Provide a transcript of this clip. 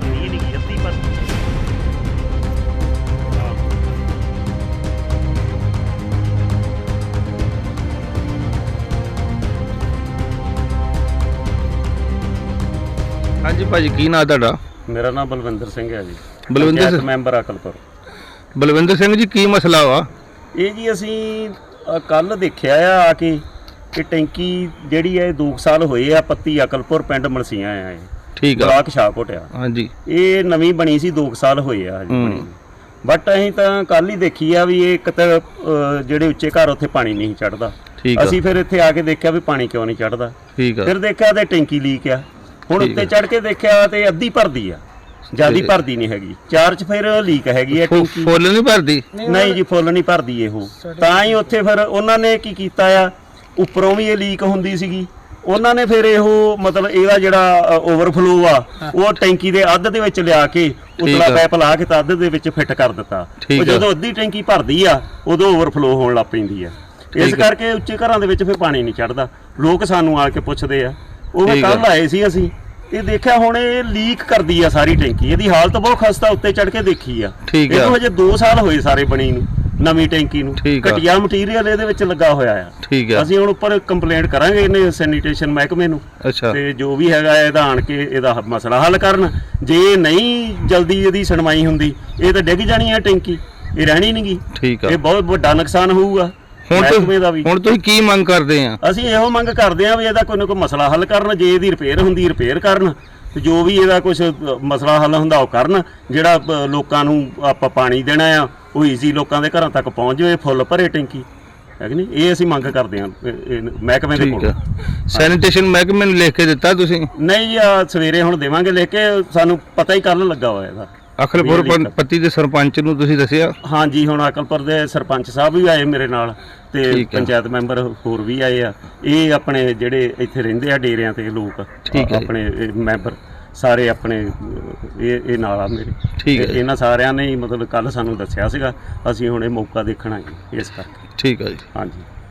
ਭਰਤੀ ਹੈ ਨਹੀਂ ਅੱਧੀ ਭਰਤੀ ਹਾਂਜੀ ਭਾਜੀ ਕੀ ਨਾਂ ਤੁਹਾਡਾ? ਮੇਰਾ ਨਾਮ ਬਲਵਿੰਦਰ ਸਿੰਘ ਹੈ ਜੀ। ਬਲਵਿੰਦਰ ਸਿੰਘ- ਮੈਂਬਰ ਅਕਲਪੁਰ। ਬਲਵਿੰਦਰ ਸਿੰਘ ਜੀ ਕੀ ਮਸਲਾ ਵਾ? ਇਹ ਜੀ ਅਸੀਂ ਕੱਲ ਦੇਖਿਆ ਆ ਆ ਕੇ ਕਿ ਟੈਂਕੀ ਜਿਹੜੀ ਹੈ 2 ਸਾਲ ਹੋਏ ਆ ਪੱਤੀ ਅਕਲਪੁਰ ਪਿੰਡ ਮਲਸੀਆਂ ਆ ਠੀਕ ਆ। ਬਲਾਕ ਸ਼ਾਹਕੋਟ ਆ। ਹਾਂਜੀ। ਇਹ ਨਵੀਂ ਬਣੀ ਸੀ 2 ਸਾਲ ਹੋਏ ਆ ਹਜੇ ਬਣੀ। ਬਟ ਅਸੀਂ ਤਾਂ ਕੱਲ ਹੀ ਦੇਖੀ ਆ ਵੀ ਇਹ ਇੱਕ ਤਾਂ ਅ, ਜਿਹੜੇ ਉੱਚੇ ਘਰ ਉੱਥੇ ਪਾਣੀ ਨਹੀਂ ਚੜਦਾ ਅਸੀਂ ਫਿਰ ਇੱਥੇ ਆ ਕੇ ਦੇਖਿਆ ਵੀ ਪਾਣੀ ਕਿਉਂ ਨਹੀਂ ਚੜਦਾ ਠੀਕ ਆ। ਫਿਰ ਦੇਖਿਆ ਤੇ ਟੈਂਕੀ ਲੀਕ ਆ। ਹੁਣ ਉੱਤੇ। ਚੜ ਕੇ ਦੇਖਿਆ ਤੇ ਅੱਧੀ ਭਰਦੀ ਆ। ਜਿਆਦੀ ਭਰਦੀ ਨਹੀਂ ਹੈਗੀ। ਚਾਰ ਚ ਫਿਰ ਲੀਕ ਹੈਗੀ ਆ ਫੁ- ਟੈਂਕੀ। ਫੁੱਲ ਨਹੀਂ ਭਰਦੀ? ਨਹੀਂ ਜੀ ਫੁੱਲ ਨਹੀਂ ਭਰਦੀ ਇਹ। ਤਾਂ ਹੀ ਉੱਥੇ ਫਿਰ ਉਹਨਾਂ ਨੇ ਕੀ ਕੀਤਾ ਆ? ਉੱਪਰੋਂ ਵੀ ਇਹ ਲੀਕ ਹੁੰਦੀ ਸੀਗੀ। ਉਹਨਾਂ ਨੇ ਫਿਰ ਇਹੋ ਮਤਲਬ ਇਹਦਾ ਜਿਹੜਾ ਓਵਰਫਲੋ ਆ ਉਹ ਟੈਂਕੀ ਦੇ ਅੱਧ ਦੇ ਵਿੱਚ ਲਿਆ ਕੇ ਉਤਲਾ ਆ। ਪਾਈਪ ਲਾ ਕੇ ਤਾਂ ਅੱਧ ਦੇ ਵਿੱਚ ਫਿੱਟ ਕਰ ਦਿੱਤਾ ਉਹ। ਜਦੋਂ ਅੱਧੀ ਟੈਂਕੀ ਭਰਦੀ ਆ ਉਦੋਂ ਓਵਰਫਲੋ ਹੋਣ ਲੱਗ ਪੈਂਦੀ ਆ ਇਸ। ਕਰਕੇ ਉੱਚੇ ਘਰਾਂ ਦੇ ਵਿੱਚ ਫਿਰ ਪਾਣੀ ਨਹੀਂ ਚੜਦਾ ਲੋਕ ਸਾਨੂੰ ਆ ਕੇ ਪੁੱਛਦੇ ਆ ਉਹ ਆ। ਕੱਲ ਆਏ ਸੀ ਅਸੀਂ ਇਹ ਦੇਖਿਆ ਹੁਣ ਇਹ ਲੀਕ ਕਰਦੀ ਆ ਸਾਰੀ ਟੈਂਕੀ ਇਹਦੀ ਹਾਲਤ ਬਹੁਤ ਖਸਤਾ ਉੱਤੇ ਚੜ ਕੇ ਦੇਖੀ ਆ। ਇਹਨੂੰ ਹਜੇ 2 ਸਾਲ ਹੋਏ ਸਾਰੇ ਬਣੀ ਨੂੰ ਨਵੀਂ ਟੈਂਕੀ ਨੂੰ। ਠੀਕ ਆ। ਘਟੀਆ ਮਟੀਰੀਅਲ ਇਹਦੇ ਵਿੱਚ ਲੱਗਾ ਹੋਇਆ ਆ। ਠੀਕ ਆ। ਅਸੀਂ ਹੁਣ ਉੱਪਰ ਕੰਪਲੇਂਟ ਕਰਾਂਗੇ ਇਹਨੇ ਸੈਨੀਟੇਸ਼ਨ ਮਹਿਕਮੇ ਨੂੰ। ਅੱਛਾ। ਤੇ ਜੋ ਵੀ ਹੈਗਾ ਇਹਦਾ ਆਣ ਕੇ ਇਹਦਾ ਹ- ਮਸਲਾ ਹੱਲ ਕਰਨ। ਜੇ ਨਹੀਂ ਜਲਦੀ ਇਹਦੀ ਸੁਣਵਾਈ ਹੁੰਦੀ ਇਹ ਤਾਂ ਡਿੱਗ ਜਾਣੀ ਹੈ ਟੈਂਕੀ। ਇਹ ਰਹਿਣੀ ਨਹੀਂਗੀ ਠੀਕ ਆ। ਇਹ ਬਹੁਤ ਵੱਡਾ ਨੁਕਸਾਨ ਹੋਊਗਾ ਹੁਣ ਮਹਿਕਮੇ ਦਾ ਵੀ। ਤੁਸੀਂ ਹੁਣ ਤੁਸੀਂ ਕੀ ਮੰਗ ਕਰਦੇ ਆ? ਅਸੀਂ ਇਹੋ ਮੰਗ ਕਰਦੇ ਹਾਂ ਵੀ ਇਹਦਾ ਕੋਈ ਨਾ ਕੋਈ ਮਸਲਾ ਹੱਲ ਕਰਨ। ਜੇ ਇਹਦੀ ਰਿਪੇਅਰ ਹੁੰਦੀ ਰਿਪੇਅਰ ਕਰਨ। ਤੇ ਜੋ ਵੀ ਇਹਦਾ ਕੁਝ ਮਸਲਾ ਹੱਲ ਹੁੰਦਾ ਉਹ ਕਰਨ। ਜਿਹੜਾ ਅ, ਲੋਕਾਂ ਨੂੰ ਆਪਾਂ ਪਾਣੀ ਦੇਣਾ ਆ ਉਹ ਈਜ਼ੀ ਲੋਕਾਂ ਦੇ ਘਰਾਂ ਤੱਕ ਪਹੁੰਚ ਜਾਵੇ ਫੁੱਲ ਭਰੇ ਟੈਂਕੀ। ਹੈ ਕਿ ਨਹੀਂ? ਇਹ ਅਸੀਂ ਮੰਗ ਕਰਦੇ ਹਾਂ ਮਹਿਕਮੇ ਦੇ ਠੀਕ ਕੋਲ। ਆ ਸੈਨੀਟੇਸ਼ਨ ਮਹਿਕਮੇ ਨੂੰ ਲਿਖ ਕੇ ਦਿੱਤਾ ਤੁਸੀਂ? ਨਹੀਂ ਜੀ ਆਹ ਸਵੇਰੇ ਹੁਣ ਦੇਵਾਂਗੇ ਲੈ ਕੇ ਸਾਨੂੰ ਪਤਾ ਹੀ ਕੱਲ ਲੱਗਾ ਹੋਇਆ ਇਹਦਾ। ਅਖਲਪੁਰ ਪੰ- ਪੱਤੀ ਦੇ ਸਰਪੰਚ ਨੂੰ ਤੁਸੀਂ ਦੱਸਿਆ? ਹਾਂਜੀ ਹੁਣ ਅਕਲਪੁਰ ਦੇ ਸਰਪੰਚ ਸਾਹਿਬ ਵੀ ਆਏ ਮੇਰੇ ਨਾਲ ਤੇ ਠੀਕ ਆ। ਪੰਚਾਇਤ ਮੈਂਬਰ ਹੋਰ ਵੀ ਆਏ ਆ। ਇਹ ਆਪਣੇ ਜਿਹੜੇ ਇੱਥੇ ਰਹਿੰਦੇ ਆ ਡੇਰਿਆਂ ਤੇ ਲੋਕ ਠੀਕ ਜੀ। ਆਪਣੇ ਇਹ ਮੈਂਬਰ। ਸਾਰੇ ਆਪਣੇ ਇਹ ਇਹ ਨਾਲ ਆ ਮੇਰੇ। ਠੀਕ ਹੈ ਤੇ ਜੀ। ਇਹਨਾਂ ਸਾਰਿਆਂ ਨੇ ਹੀ ਮਤਲਬ ਕੱਲ ਸਾਨੂੰ ਦੱਸਿਆ ਸੀਗਾ ਅਸੀਂ ਹੁਣ ਇਹ ਮੌਕਾ ਦੇਖਣ ਆਏ ਇਸ ਕਰਕੇ। ਠੀਕ ਆ ਜੀ। ਹਾਂਜੀ।